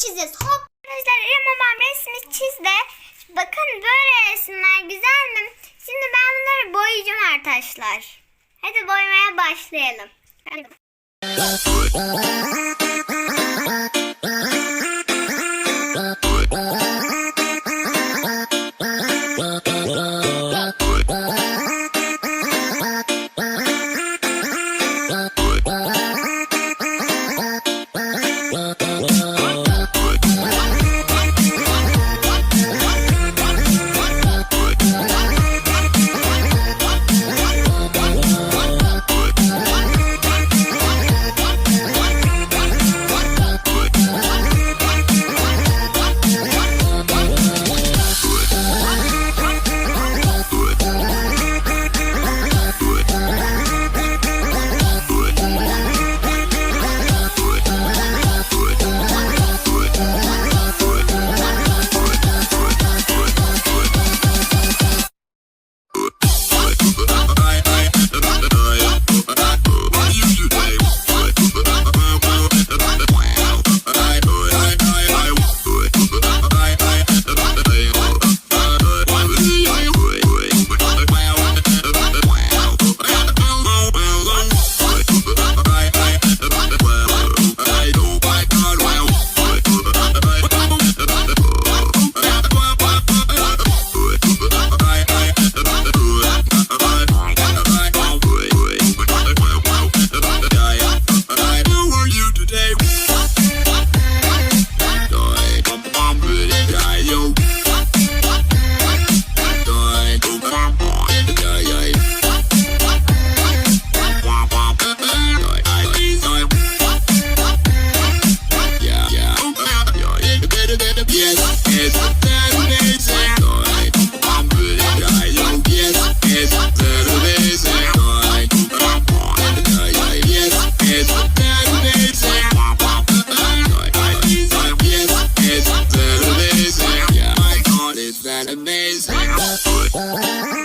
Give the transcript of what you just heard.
çizeceğiz. Hop. Arkadaşlar İrem babam resmi çizdi. Bakın böyle resimler güzel mi? Şimdi ben bunları boyayacağım arkadaşlar. Hadi boyamaya başlayalım. Hadi. Oh,